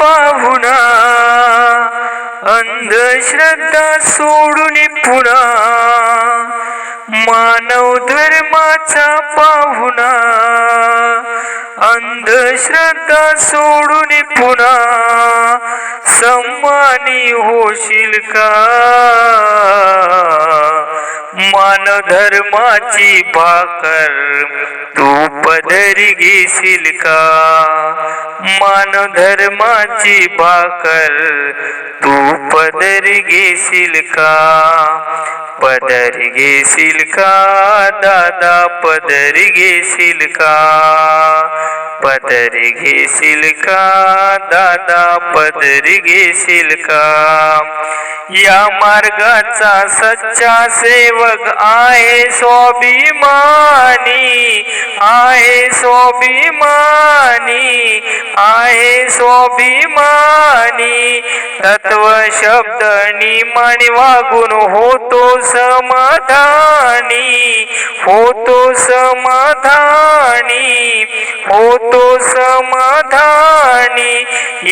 पाहुणा. अंधश्रद्धा सोडून पुन्हा. मानव धर्माचा पाहुणा. अंधश्रद्धा सोडून पुन्हा. सम्मानी होशील का? मानव धर्माची भाकर तू पदरी घेशील का मानव धर्माची भाकर तू पदरी घेशील का पदरी घेशील का दादा पदरी घेशील का पदरी घेशील का दादा पदरी घेशील का या मार्गाचा सच्चा सेवक आहे स्वाभिमानी आहे स्वाभिमानी आहे स्वाभिमानी. तत्व शब्द निमाणी वागून होतो समाधानी होतो समाधानी होतो समाधानी.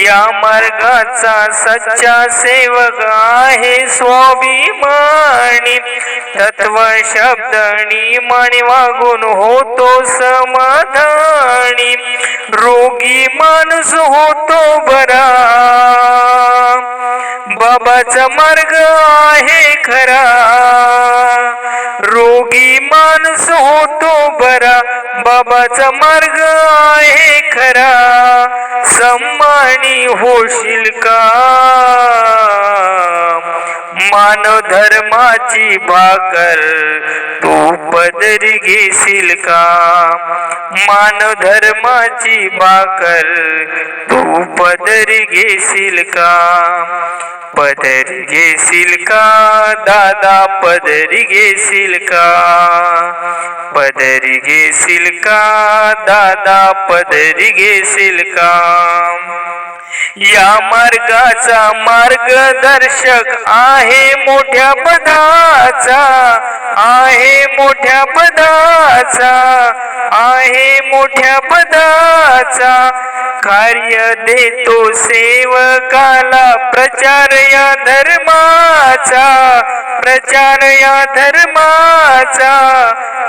या मार्गाचा सच्चा सेवक आहे स्वाभिमानी. तत्व शब्द निमाणी वागून होतो समाधानी. रोगी माणूस होतो बरा. बाबाचा मार्ग आहे खरा. रोगी माणूस होतो बरा. बाबाचा मार्ग आहे खरा. सम्मानी होशील का? मानव धर्माची भाकर तू पदरी घेशील का मानव धर्माची भाकर तू पदरी घेशील का पदरी घेशील का दादा पदरी घेशील का पदरी घेशील का दादा पदरी घेशील का या मार्गाचा मार्गदर्शक आहे मोठ्या पदाचा आहे मोठ्या पदाचा आहे मोठ्या पदाचा. कार्य देतो सेवकाला प्रचार या धर्माचा. प्रचार या धर्माचा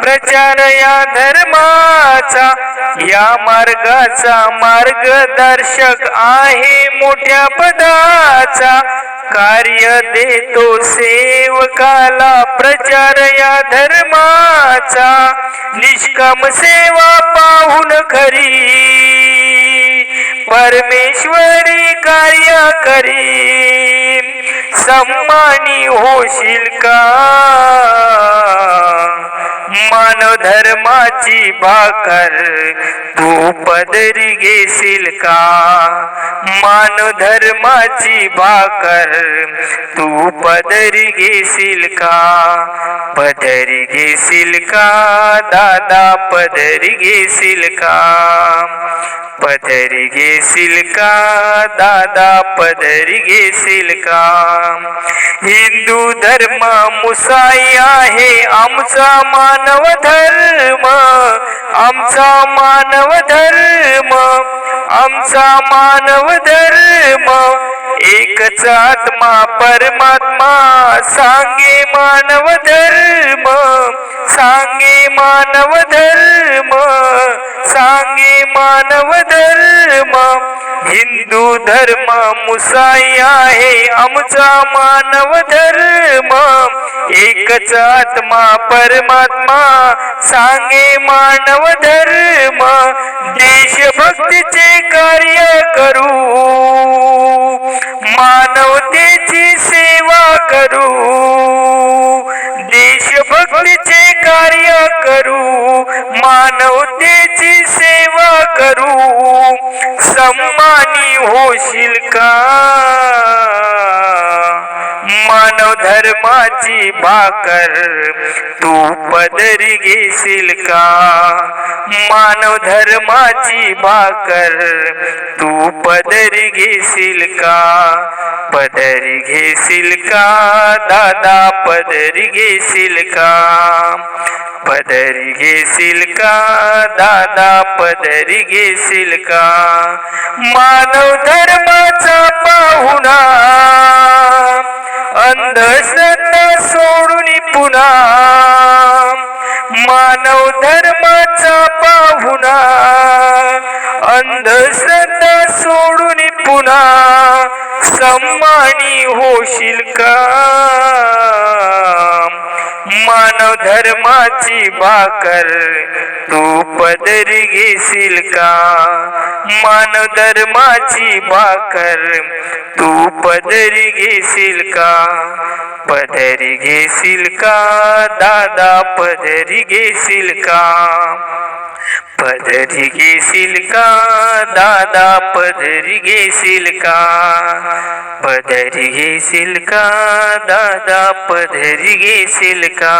प्रचार या धर्माचा या मार्गाचा मार्गदर्शक आहे मोठ्या पदाचा. कार्य देतो सेवकाला प्रचार या धर्माचा. निष्काम सेवा पाहून खरी. परमेश्वरी कार्य करी. सम्मानी होशील का? मानव धर्माची भाकर तू पदरी घेशील का? मानव धर्माची भाकर तू पदरी घेशील का? पदरी घेशील का? दादा पदरी घेशील का? पदरी घेशील का दादा पदरी घेशील का हिंदू धर्म मुसाई आहे आमचा मानव धर्म आमचा मानव धर्म आमचा मानव धर्म. एकच आत्मा परमात्मा सांगे मानव धर्म. सांगे मानव धर्म सांगे मानव धर्म. हिंदू धर्म मुसाई आहे आमचा मानव धर्म. एकच आत्मा परमात्मा सांगे मानव धर्म. देशभक्तीचे कार्य सम्मानी होशील का? मानव कर्माची भाकर तू पदरी घेशील का? मानव धर्माची भाकर तू पदरी घेशील का? पदरी घेशील का? दादा पदरी घेशील का? पदरी घेशील का? दादा पदरी घेशील का? मानव धर्माचा पाहुणा अंधश्रद्धा सोडून पुन्हा मानव धर्माचा पाहुणा. अंधश्रद्धा सोडून पुन्हा सम्मानी होशील का? मानव धर्माची भाकर. तू पदरी घेशील का? मानव धर्माची भाकर. तू पदरी घेशील का? पदरी घेशील का? दादा पदरी घेशील का? पदरी घेशील का दादा पदरी घेशील का पदरी घेशील का दादा पदरी घेशील का